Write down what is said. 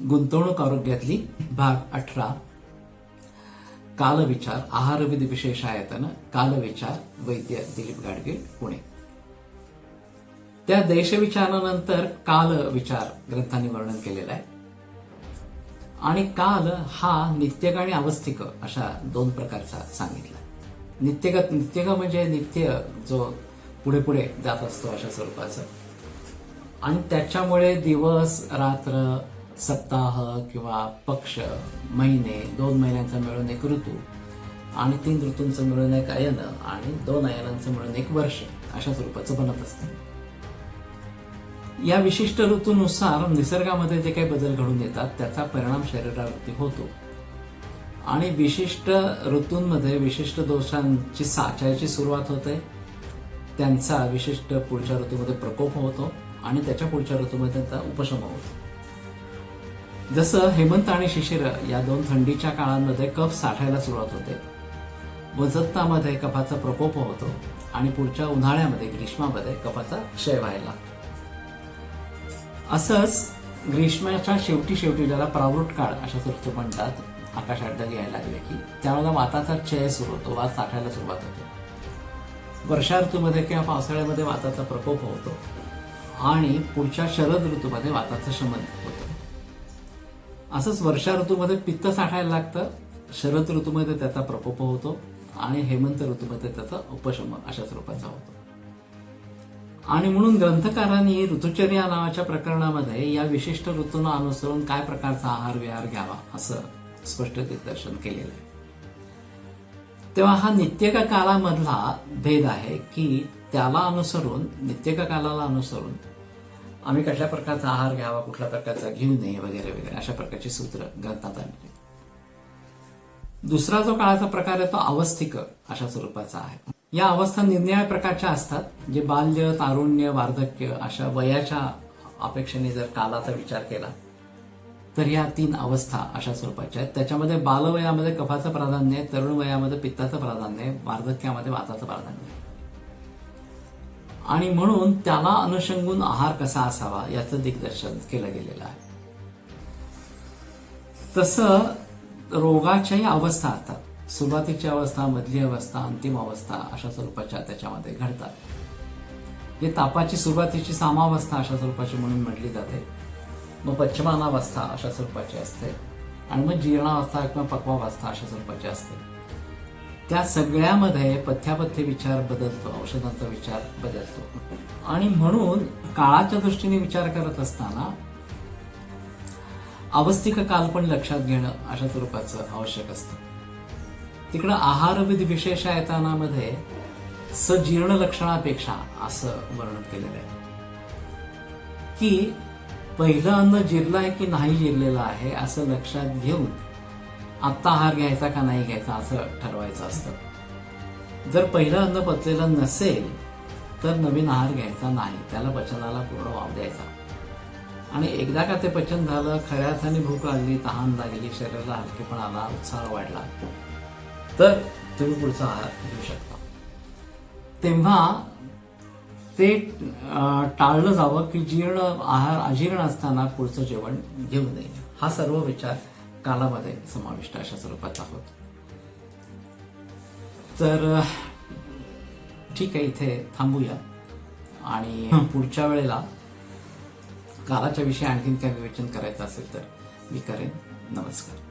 गुंतवणूक आरोग्यातली भाग अठरा. कालविचार आहारविध विशेष आयतन कालविचार वैद्य दिलीप गाडगे पुणे. त्या देशविचारानंतर काल विचार ग्रंथांनी वर्णन केलेलं आहे. आणि काल हा नित्यक आणि अवस्थिक अशा दोन प्रकारचा सांगितला. नित्यक नित्यक म्हणजे नित्य जो पुढे पुढे जात असतो अशा स्वरूपाचं. आणि त्याच्यामुळे दिवस रात्र सप्ताह किंवा पक्ष महिने दोन महिन्यांचा मिळून एक ऋतू आणि तीन ऋतूंचं मिळून एक अयन आणि दोन अयनांचं मिळून एक वर्ष अशा स्वरूपाचं बनत असतं. या विशिष्ट ऋतूनुसार निसर्गामध्ये जे काही बदल घडून येतात त्याचा परिणाम शरीरावरती होतो. आणि विशिष्ट ऋतूंमध्ये विशिष्ट दोषांची साचायची सुरुवात होते. त्यांचा विशिष्ट पुढच्या ऋतूमध्ये प्रकोप होतो आणि त्याच्या पुढच्या ऋतूमध्ये त्यांचा उपशम होतो. जसं हेमंत आणि शिशिर या दोन थंडीच्या काळांमध्ये कफ साठायला सुरुवात होते. वजत्तामध्ये कफाचा प्रकोप होतो आणि पुढच्या उन्हाळ्यामध्ये ग्रीष्मामध्ये कफाचा क्षय व्हायला. लागतो असंच ग्रीष्माच्या शेवटी शेवटी ज्याला प्रावृत काळ अशा ऋतू म्हणतात आकाशात यायला लागले की त्यावेळेला वाताचा क्षय सुरू होतो वात साठायला सुरुवात होते. वर्षा ऋतूमध्ये किंवा पावसाळ्यामध्ये वाताचा प्रकोप होतो आणि पुढच्या शरद ऋतूमध्ये वाताचं शमन होतं. असंच वर्षा ऋतूमध्ये पित्त साठायला लागतं. शरद ऋतूमध्ये त्याचा प्रकोप होतो आणि हेमंत ऋतूमध्ये त्याचा उपशम अशा स्वरूपाचा होतो. आणि म्हणून ग्रंथकारांनी ऋतुचर्या नावाच्या प्रकरणामध्ये या विशिष्ट ऋतूंना अनुसरून काय प्रकारचा आहार विहार घ्यावा असं स्पष्ट दिग्दर्शन केलेलं आहे. तेव्हा हा नित्यका कालामधला भेद आहे की त्याला अनुसरून नित्यका कालाला अनुसरून आम्ही कुठल्या प्रकारचा आहार घ्यावा कुठल्या प्रकारचा घेऊ नये वगैरे वगैरे अशा प्रकारची सूत्र ग्रंथात आणली. दुसरा जो काळाचा प्रकार आहे तो अवस्थिक अशा स्वरूपाचा आहे. या अवस्था निरनिराळ्या प्रकारच्या असतात जे बाल्य तारुण्य वार्धक्य अशा वयाच्या अपेक्षेने जर कालाचा विचार केला तर या तीन अवस्था अशा स्वरूपाच्या आहेत. त्याच्यामध्ये बालवयामध्ये कफाचं प्राधान्य आहे तरुण वयामध्ये पित्ताचं प्राधान्य आहे वार्धक्यामध्ये वाताचं प्राधान्य. आहे आणि म्हणून त्याला अनुषंगून आहार कसा असावा याचं दिग्दर्शन केलं गेलेलं आहे. तसं रोगाच्याही अवस्था असतात. सुरुवातीची अवस्था मधली अवस्था अंतिम अवस्था अशा स्वरूपाच्या त्याच्यामध्ये घडतात. जे तापाची सुरुवातीची सामावस्था अशा स्वरूपाची म्हणून म्हटली जाते. मग पश्चिमानावस्था अशा स्वरूपाची असते. आणि मग जीर्णावस्था किंवा पक्वावस्था अशा स्वरूपाची असते. त्या सगळ्यामध्ये पथ्यापथ्य विचार बदलतो औषधाचा विचार बदलतो. आणि म्हणून काळाच्या दृष्टीने विचार करत असताना अवस्थिक काल पण लक्षात घेणं अशा स्वरूपाचं आवश्यक असतं. तिकडं आहारविध विशेषायतानामध्ये सजीर्ण लक्षणापेक्षा असं वर्णन केलेलं आहे. की पहिलं अन्न जिरलं आहे की नाही जिरलेलं आहे असं लक्षात घेऊन आत्ता आहार घ्यायचा का नाही घ्यायचा असं ठरवायचं असतं. जर पहिलं अन्न पचलेलं नसेल तर नवीन आहार घ्यायचा नाही. त्याला पचनाला पूर्ण वाव द्यायचा. आणि एकदा का ते पचन झालं खऱ्या अर्थाने भूक लागली तहान लागली शरीराला हलकेपण आला उत्साह वाढला तर तुम्ही पुढचा आहार घेऊ शकता. तेव्हा ते टाळलं जावं की जीर्ण आहार अजीर्ण असताना पुढचं जेवण घेऊ नये. हा सर्व विचार कालामध्ये समाविष्ट अशा स्वरूपाचा होतो तर ठीक आहे इथे थांबूया. आणि पुढच्या वेळेला कालाच्या विषयी आणखीन काय विवेचन करायचं असेल तर मी करेन. नमस्कार.